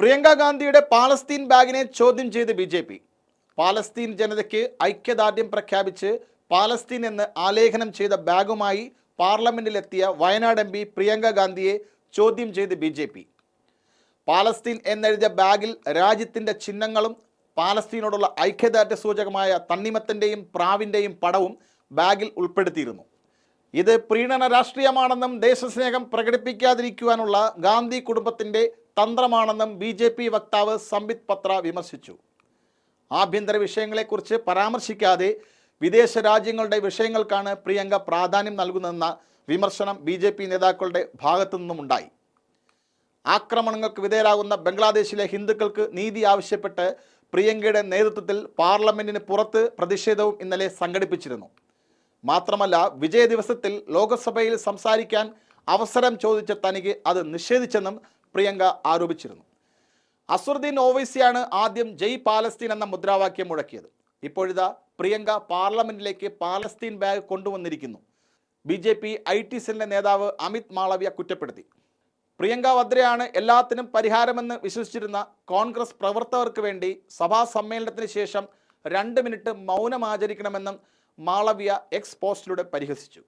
പ്രിയങ്ക ഗാന്ധിയുടെ പാലസ്തീൻ ബാഗിനെ ചോദ്യം ചെയ്ത് ബി ജെ പി. പാലസ്തീൻ ജനതയ്ക്ക് ഐക്യദാർഢ്യം പ്രഖ്യാപിച്ച് പാലസ്തീൻ എന്ന് ആലേഖനം ചെയ്ത ബാഗുമായി പാർലമെന്റിലെത്തിയ വയനാട് എം പി പ്രിയങ്ക ഗാന്ധിയെ ചോദ്യം ചെയ്ത് ബി ജെ പി. പാലസ്തീൻ എന്നെഴുതിയ ബാഗിൽ രാജ്യത്തിന്റെ ചിഹ്നങ്ങളും പാലസ്തീനോടുള്ള ഐക്യദാർഢ്യ സൂചകമായ തണ്ണിമത്തിന്റെയും പ്രാവിന്റെയും പടവും ബാഗിൽ ഉൾപ്പെടുത്തിയിരുന്നു. ഇത് പ്രീണന രാഷ്ട്രീയമാണെന്നും ദേശസ്നേഹം പ്രകടിപ്പിക്കാതിരിക്കുവാനുള്ള ഗാന്ധി കുടുംബത്തിന്റെ തന്ത്രമാണെന്നും ബി ജെ പി വക്താവ് സംബിത് പത്ര വിമർശിച്ചു. ആഭ്യന്തര വിഷയങ്ങളെക്കുറിച്ച് പരാമർശിക്കാതെ വിദേശ രാജ്യങ്ങളുടെ വിഷയങ്ങൾക്കാണ് പ്രിയങ്ക പ്രാധാന്യം നൽകുന്നതെന്ന വിമർശനം ബി ജെ പി നേതാക്കളുടെ ഭാഗത്തു നിന്നുമുണ്ടായി ആക്രമണങ്ങൾക്ക് വിധേയരാകുന്ന ബംഗ്ലാദേശിലെ ഹിന്ദുക്കൾക്ക് നീതി ആവശ്യപ്പെട്ട് പ്രിയങ്കയുടെ നേതൃത്വത്തിൽ പാർലമെന്റിന് പുറത്ത് പ്രതിഷേധവും ഇന്നലെ സംഘടിപ്പിച്ചിരുന്നു. മാത്രമല്ല വിജയ ദിവസത്തിൽ ലോകസഭയിൽ സംസാരിക്കാൻ അവസരം ചോദിച്ച തനിക്ക് അത് നിഷേധിച്ചെന്നും പ്രിയങ്ക ആരോപിച്ചിരുന്നു. അസുറുദ്ദീൻ ഓവൈസിയാണ് ആദ്യം ജയ് പാലസ്തീൻ എന്ന മുദ്രാവാക്യം മുഴക്കിയത്. ഇപ്പോഴിതാ പ്രിയങ്ക പാർലമെന്റിലേക്ക് Palestine bag കൊണ്ടുവന്നിരിക്കുന്നു. B J P I T സെല്ലിന്റെ നേതാവ് അമിത് മാളവ്യ കുറ്റപ്പെടുത്തി. പ്രിയങ്ക വദ്രയാണ് എല്ലാത്തിനും പരിഹാരമെന്ന് വിശ്വസിച്ചിരുന്ന കോൺഗ്രസ് പ്രവർത്തകർക്ക് വേണ്ടി സഭാ സമ്മേളനത്തിന് ശേഷം രണ്ട് മിനിറ്റ് മൗനം ആചരിക്കണമെന്നും മാളവ്യ എക്സ് പോസ്റ്റിലൂടെ പരിഹസിച്ചു.